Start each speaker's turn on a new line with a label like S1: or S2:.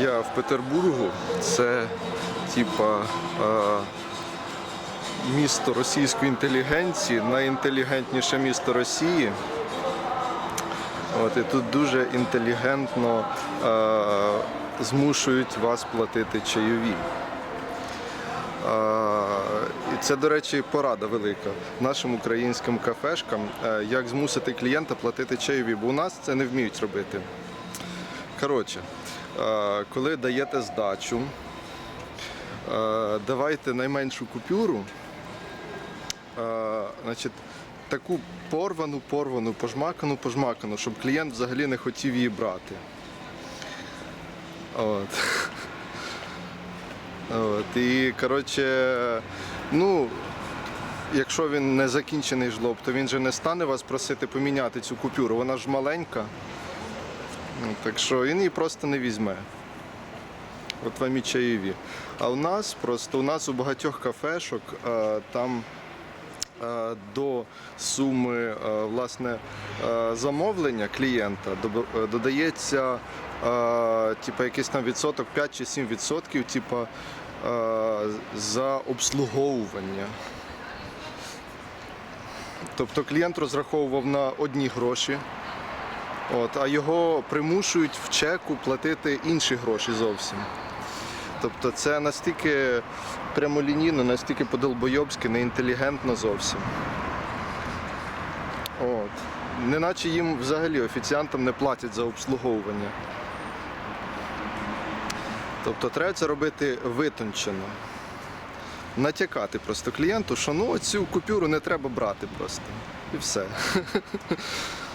S1: Я в Петербургу. Це типа е, місто російської інтелігенції, найінтелігентніше місто Росії. От, і тут дуже інтелігентно е, змушують вас платити чайові. Е, І це, до речі, порада велика нашим українським кафешкам, е, як змусити клієнта платити чайові, бо у нас це не вміють робити. Коротше, коли даєте здачу, е, давайте найменшу купюру, е, значить, таку порвану, порвану, пожмакану, пожмакану, щоб клієнт взагалі не хотів її брати. От. От. І, коротше, ну, якщо він не закінчений жлоб, то він же не стане вас просити поміняти цю купюру. Вона ж маленька. Ну, Так що він її просто не візьме. От вам і чаєві. А у нас просто у нас у багатьох кафешок е, там е, до суми е, власне замовлення клієнта додається типу, якийсь там відсоток 5 чи 7 відсотків, типу, за обслуговування. Тобто клієнт розраховував на одні гроші, От, а його примушують в чеку платити інші гроші зовсім. Тобто це настільки прямолінійно, настільки по-долбойобськи, неінтелігентно зовсім. От. Неначе їм взагалі офіціантам не платять за обслуговування. Тобто треба це робити витончено. Натякати просто клієнту, що ну цю купюру не треба брати просто. І все.